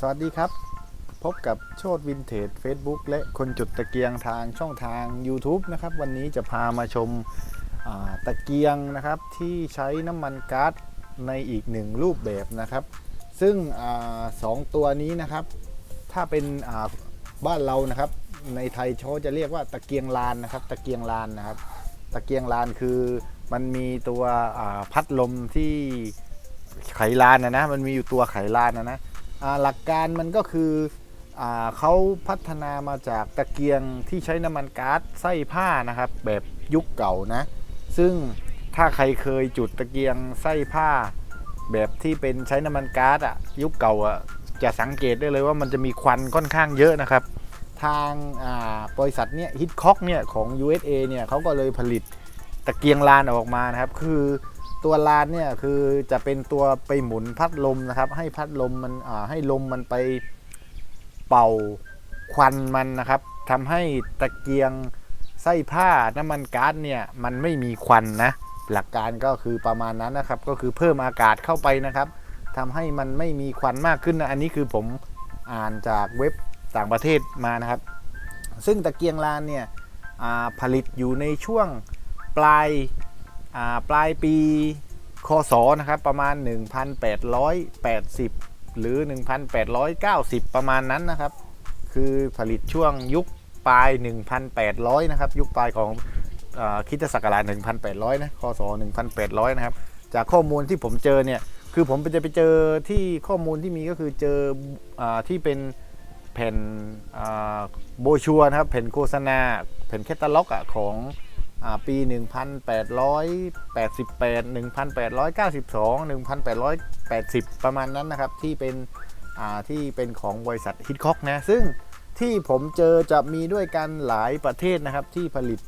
สวัสดีครับ พบกับโชดวินเทจ Facebook และคนจุดตะเกียงทางช่องทาง YouTube นะครับ วันนี้จะพามาชมาตะเกียงนะครับที่ใช้น้ำมันก๊าซในอีกหนึ่งรูปแบบนะครับ ซึ่งอสองตัวนี้นะครับ ถ้าเป็นบ้านเรานะครับ ในไทยเขาจะเรียกว่าตะเกียงลานนะครับ ตะเกียงลานนะครับ ตะเกียงลานคือมันมีตัวพัดลมที่ไขลานนะนะมันมีอยู่ตัวไขลานนะนะ หลักการมันก็คืออเขาพัฒนามาจากตะเกียงที่ใช้น้ำมันก๊าซไส้ผ้านะครับ แบบยุคเก่านะ ซึ่งถ้าใครเคยจุดตะเกียงไส้ผ้า แบบที่เป็นใช้น้ำมันก๊าซอะยุคเก่าอะจะสังเกตได้เลยว่ามันจะมีควันค่อนข้างเยอะนะครับ ทางาบริษัทเนี่ยฮิตคอกเนี่ยของ USA เนี่ยเขาก็เลยผลิตตะเกียงลานออกมานะครับ คือ ตัวลานเนี่ยคือจะเป็นตัวไปหมุนพัดลมนะครับ ให้พัดลมมันให้ลมมันไปเป่าควันมันนะครับทำให้ตะเกียงไส้ผ้าน้ำมันก๊าซเนี่ยมันไม่มีควันนะหลักการก็คือประมาณนั้นนะครับ ก็คือเพิ่มอากาศเข้าไปนะครับทำให้มันไม่มีควันมากขึ้นนะอันนี้คือผมอ่านจากเว็บต่างประเทศมานะครับ ซึ่งตะเกียงลานเนี่ยผลิตอยู่ในช่วงปลาย ปลายปีคศนะครับประมาณ 1880 หรือ 1890 ประมาณนั้นนะครับ คือผลิตช่วงยุคปลาย 1800 นะครับ ยุคปลายของอคิดศักราช1800 นะคศ1800 นะครับ จากข้อมูลที่ผมเจอเนี่ย คือผมจะไปเจอที่ข้อมูลที่มีก็คือเจออที่เป็นแผ่นโบชัวนะครับ แผ่นโฆษณา แผ่นแคตตาล็อกอะของ ปี 1888 1892 1880 ประมาณนั้นนะครับ ที่เป็นที่เป็นของบริษัทฮิตคอกนะ ซึ่งที่ผมเจอจะมีด้วยกันหลายประเทศนะครับ ที่ผลิต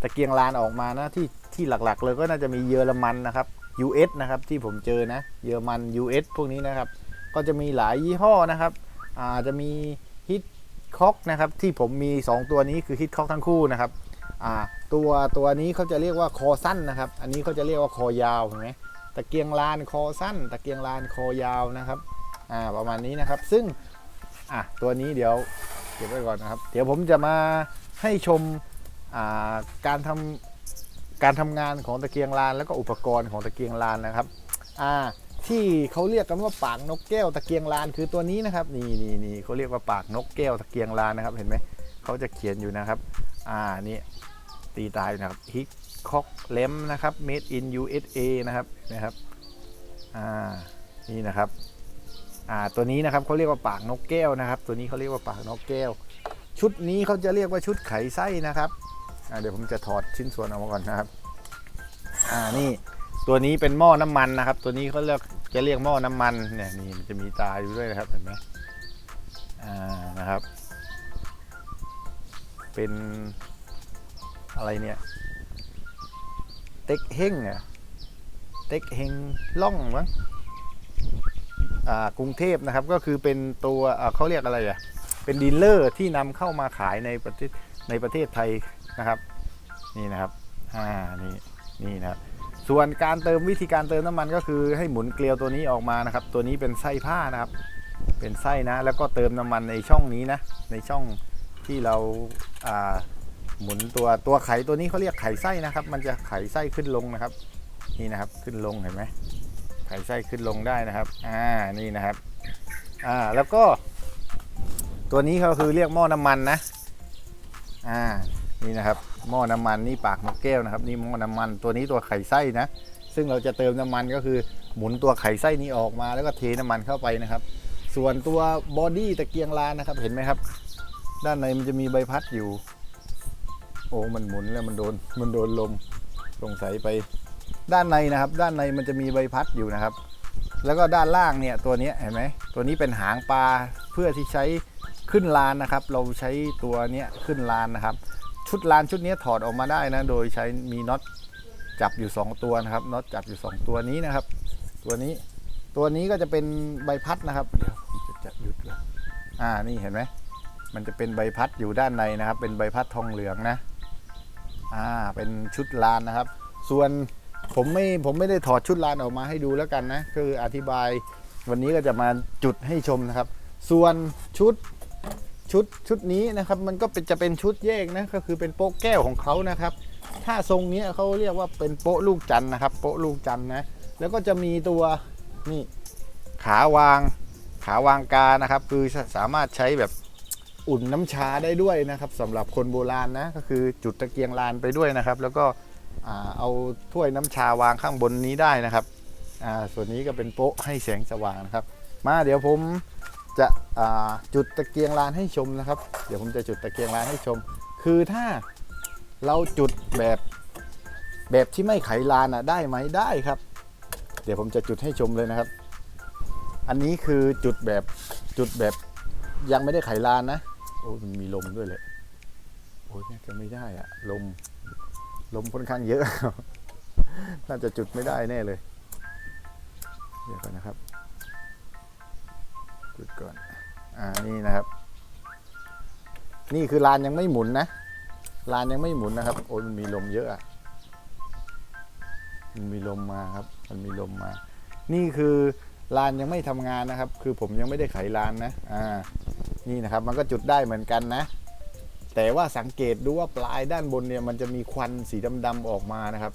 ตะเกียงลานออกมานะที่ที่หลักๆ เลยก็น่าจะมีเยอรมันนะครับ US นะครับที่ผมเจอนะเยอรมัน US พวกนี้นะครับ ก็จะมีหลายยี่ห้อนะครับอาจะมีฮิตคอกนะครับที่ผมมี 2 ตัวนี้คือฮิตคอกทั้งคู่นะครับ ตัวตัวนี้เขาจะเรียกว่าคอสั้นนะครับ อันนี้เขาจะเรียกว่าคอยาวเห็นไหมตะเกียงลานคอสั้น ตะเกียงลานคอยาวนะครับอ่าประมาณนี้นะครับ ซึ่งอะตัวนี้เดี๋ยวเก็บไว้ก่อนนะครับ เดี๋ยวผมจะมาให้ชมอ่าการทำการทำงานของตะเกียงลานแล้วก็อุปกรณ์ของตะเกียงลานนะครับอ่าที่เขาเรียกกันว่าปากนกแก้วตะเกียงลานคือตัวนี้นะครับนี่นี่นี่เขาเรียกว่าปากนกแก้วตะเกียงลานนะครับเห็นไหมเขาจะเขียนอยู่นะครับ อ่านี่ ตีตายนะครับฮิกคอกเลมนะครับ made in USA นะครับนะครับอ่านี่นะครับอ่าตัวนี้นะครับเขาเรียกว่าปากนกแก้วนะครับ ตัวนี้เขาเรียกว่าปากนกแก้ว ชุดนี้เขาจะเรียกว่าชุดไขไส้นะครับอ่าเดี๋ยวผมจะถอดชิ้นส่วนออกมาก่อนนะครับอ่านี่ตัวนี้เป็นหม้อน้ำมันนะครับ ตัวนี้เขาเรียกจะเรียกหม้อน้ำมันเนี่ยนี่มันจะมีตาอยู่ด้วยนะครับเห็นไหมอ่านะครับ เป็น อะไรเนี่ย เต็กเฮงอะเต็กเฮงล่องมั้งอ่ากรุงเทพนะครับก็คือเป็นตัวเขาเรียกอะไรอะเป็นดีลเลอร์ที่นำเข้ามาขายในประเทศในประเทศไทยนะครับ นี่นะครับอ่านี่นี่นะครับส่วนการเติมวิธีการเติมน้ำมันก็คือให้หมุนเกลียวตัวนี้ออกมานะครับ ตัวนี้เป็นไส้ผ้านะครับ เป็นไส้นะ แล้วก็เติมน้ำมันในช่องนี้นะ ในช่องที่เราอ่า หมุนตัวตัวไขตัวนี้เขาเรียกไขไส้นะครับ มันจะไขไส้ขึ้นลงนะครับ นี่นะครับขึ้นลงเห็นไหมไขไส้ขึ้นลงได้นะครับ อ่านี่นะครับ อ่าแล้วก็ ตัวนี้ก็คือเรียกหม้อน้ำมันนะ อ่านี่นะครับ หม้อน้ำมันนี่ปากนกแก้วนะครับ นี่หม้อน้ำมันตัวนี้ตัวไข่ไส้นะ ซึ่งเราจะเติมน้ำมันก็คือหมุนตัวไข่ไส้นี้ออกมาแล้วก็เทน้ำมันเข้าไปนะครับ ส่วนตัวบอดี้ตะเกียงลานนะครับเห็นไหมครับ ด้านในมันจะมีใบพัดอยู่ โอ้มันหมุนแล้วมันโดนมันโดนลมสงสัยไปด้านในนะครับ ด้านในมันจะมีใบพัดอยู่นะครับ แล้วก็ด้านล่างเนี่ยตัวนี้เห็นไหมตัวนี้เป็นหางปลาเพื่อที่ใช้ขึ้นลานนะครับ เราใช้ตัวเนี้ยขึ้นลานนะครับ ชุดลานชุดนี้ถอดออกมาได้นะโดยใช้มีน็อตจับอยู่ 2 ตัวนะครับน็อตจับอยู่ 2 ตัวนี้นะครับ ตัวนี้ตัวนี้ก็จะเป็นใบพัดนะครับเดี๋ยวผมจะจับหยุดเลยอ่านี่เห็นไหมมันจะเป็นใบพัดอยู่ด้านในนะครับ เป็นใบพัดทองเหลืองนะ อ่าเป็นชุดลานนะครับ ส่วนผมไม่ผมไม่ได้ถอดชุดลานออกมาให้ดูแล้วกันนะคืออธิบายวันนี้ก็จะมาจุดให้ชมนะครับ ส่วนชุดชุดชุดนี้นะครับ มันก็เป็นจะเป็นชุดแยกนะก็คือเป็นโป๊ะแก้วของเขานะครับ ถ้าทรงนี้เขาเรียกว่าเป็นโป๊ะลูกจันนะครับ โป๊ะลูกจันนะแล้วก็จะมีตัวนี่ขาวางขาวางกานะครับ คือสามารถใช้แบบ อุ่นน้ำชาได้ด้วยนะครับสำหรับคนโบราณนะก็คือจุดตะเกียงลานไปด้วยนะครับ แล้วก็เอาถ้วยน้ำชาวางข้างบนนี้ได้นะครับส่วนนี้ก็เป็นโป๊ะให้แสงสว่างนะครับ มาเดี๋ยวผมจะจุดตะเกียงลานให้ชมนะครับ เดี๋ยวผมจะจุดตะเกียงลานให้ชม คือถ้าเราจุดแบบแบบที่ไม่ไขลานอะได้ไหมได้ครับ เดี๋ยวผมจะจุดให้ชมเลยนะครับ อันนี้คือจุดแบบจุดแบบยังไม่ได้ไขลานนะ โอ้มันมีลมด้วยเลยโอ้ยน่าจะไม่ได้อะลม ลมค่อนข้างเยอะ น่าจะจุดไม่ได้แน่เลย เดี๋ยวก่อนนะครับ จุดก่อน อ่า นี่นะครับ นี่คือลานยังไม่หมุนนะ ลานยังไม่หมุนนะครับ โอ้ยมันมีลมเยอะอะมันมีลมมาครับ มันมีลมมา นี่คือลานยังไม่ทำงานนะครับ คือผมยังไม่ได้ไขลานนะ อ่า นี่นะครับมันก็จุดได้เหมือนกันนะ แต่ว่าสังเกตดูว่าปลายด้านบนเนี่ยมันจะมีควันสีดำๆออกมานะครับ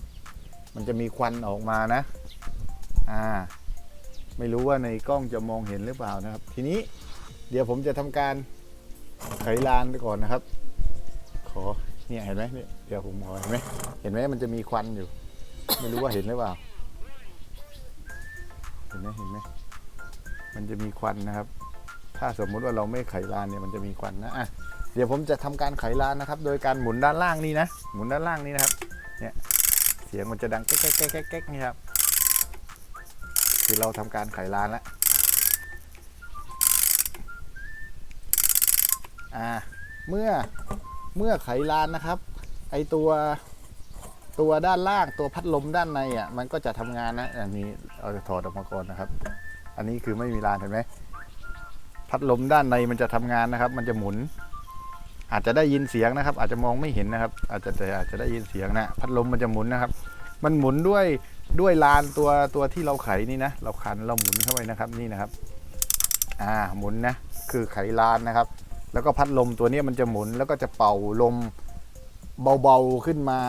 มันจะมีควันออกมานะอ่าไม่รู้ว่าในกล้องจะมองเห็นหรือเปล่านะครับ ทีนี้เดี๋ยวผมจะทำการไขลานไปก่อนนะครับ ขอเนี่ยเห็นไหมเนี่ยเดี๋ยวผมขอเห็นไหมเห็นไหมมันจะมีควันอยู่ ไม่รู้ว่าเห็นหรือเปล่าเห็นไหมเห็นไหมมันจะมีควันนะครับ ถ้าสมมุติว่าเราไม่ไขลานเนี่ยมันจะมีควันนะอะเดี๋ยวผมจะทำการไขลานนะครับ โดยการหมุนด้านล่างนี่นะหมุนด้านล่างนี่นะครับเนี่ยเสียงมันจะดังแก๊กแก๊กแก๊กแก๊กแก๊กนี่ครับคือเราทำการไขลานแล้วอ่าเมื่อเมื่อไขลานนะครับ ไอตัวตัวด้านล่างตัวพัดลมด้านในอะมันก็จะทำงานนะอันนี้เราจะถอดออกมาก่อนนะครับ อันนี้คือไม่มีลานเห็นไหม พัดลมด้านในมันจะทำงานนะครับ มันจะหมุน อาจจะได้ยินเสียงนะครับ อาจจะมองไม่เห็นนะครับ อาจจะอาจจะได้ยินเสียงนะพัดลมมันจะหมุนนะครับ มันหมุนด้วยด้วยลานตัวตัวที่เราไขนี่นะ เราขันเราหมุนเข้าไปนะครับนี่นะครับ อ่าหมุนนะคือไขลานนะครับ แล้วก็พัดลมตัวนี้มันจะหมุนแล้วก็จะเป่าลมเบาๆขึ้นมา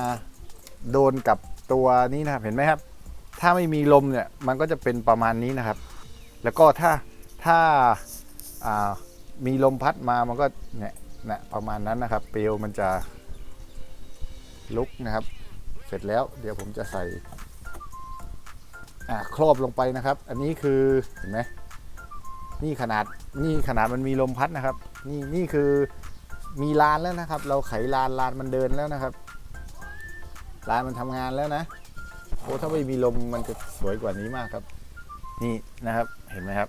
โดนกับตัวนี้นะครับเห็นไหมครับ ถ้าไม่มีลมเนี่ยมันก็จะเป็นประมาณนี้นะครับ แล้วก็ถ้าถ้า มีลมพัดมามันก็เนี่ยนะประมาณนั้นนะครับ เปลวมันจะลุกนะครับ เสร็จแล้วเดี๋ยวผมจะใส่ครอบลงไปนะครับ อันนี้คือเห็นไหมนี่ขนาดนี่ขนาดมันมีลมพัดนะครับ นี่นี่คือมีลานแล้วนะครับ เราไขลานลานมันเดินแล้วนะครับ ลานมันทำงานแล้วนะโอ้ถ้าไม่มีลมมันจะสวยกว่านี้มากครับ นี่นะครับเห็นไหมครับ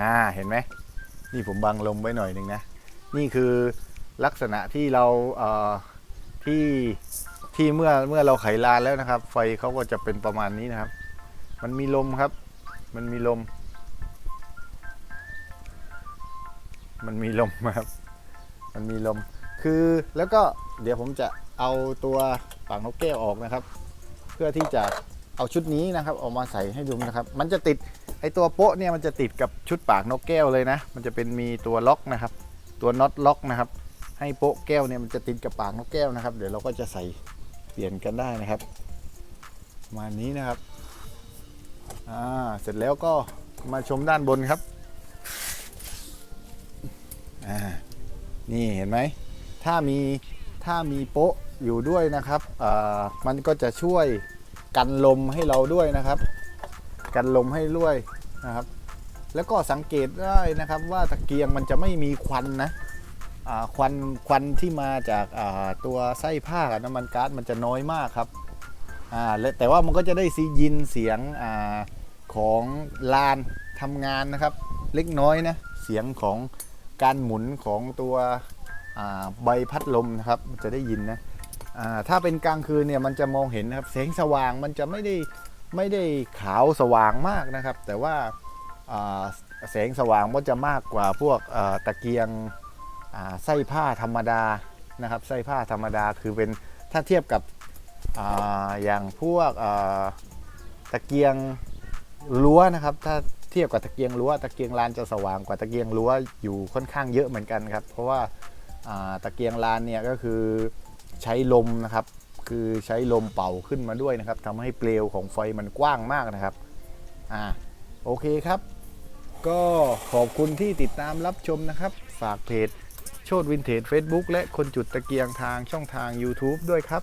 อ่าเห็นไหม นี่ผมบังลมไว้หน่อยหนึ่งนะ นี่คือลักษณะที่เราเอ่อที่ที่เมื่อเมื่อเราไขลานแล้วนะครับ ไฟเขาก็จะเป็นประมาณนี้นะครับ มันมีลมครับ มันมีลม มันมีลมครับ มันมีลม คือแล้วก็เดี๋ยวผมจะเอาตัวปากนกแก้วออกนะครับ เพื่อที่จะเอาชุดนี้นะครับ ออกมาใส่ให้ดูนะครับ มันจะติด ตัวโป๊ะเนี่ยมันจะติดกับชุดปากนกแก้วเลยนะ มันจะเป็นมีตัวล็อกนะครับ ตัวน็อตล็อกนะครับ ให้โป๊ะแก้วเนี่ยมันจะติดกับปากนกแก้วนะครับ เดี๋ยวเราก็จะใส่เปลี่ยนกันได้นะครับมานี้นะครับอ่าเสร็จแล้วก็มาชมด้านบนครับอ่านี่เห็นไหมถ้ามีถ้ามีโป๊ะอยู่ด้วยนะครับอ่ามันก็จะช่วยกันลมให้เราด้วยนะครับ กันลมให้ด้วยนะครับ แล้วก็สังเกตได้นะครับว่าตะเกียงมันจะไม่มีควันนะควันควันที่มาจากาตัวไส้ผ้ากับน้ำมันก๊าซมันจะน้อยมากครับแต่ว่ามันก็จะได้ซียินเสียงอของลานทำงานนะครับ เล็กน้อยนะเสียงของการหมุนของตัวใบพัดลมนะครับจะได้ยินนะถ้าเป็นกลางคืนเนี่ยมันจะมองเห็นนะครับแสงสว่างมันจะไม่ได้ ไม่ได้ขาวสว่างมากนะครับ แต่ว่าแสงสว่างมันจะมากกว่าพวกตะเกียงไส้ผ้าธรรมดานะครับไส้ผ้าธรรมดาคือเป็นถ้าเทียบกับออย่างพวกตะเกียงรั้วนะครับ ถ้าเทียบกับตะเกียงรั้วตะเกียงลานจะสว่างกว่าตะเกียงรั้วอยู่ค่อนข้างเยอะเหมือนกันครับ เพราะว่าตะเกียงลานเนี่ยก็คือใช้ลมนะครับ คือใช้ลมเป่าขึ้นมาด้วยนะครับทำให้เปลวของไฟมันกว้างมากนะครับอ่าโอเคครับ ก็ขอบคุณที่ติดตามรับชมนะครับ ฝากเพจโชดวินเทจ Facebook และคนจุดตะเกียงทางช่องทาง YouTube ด้วยครับ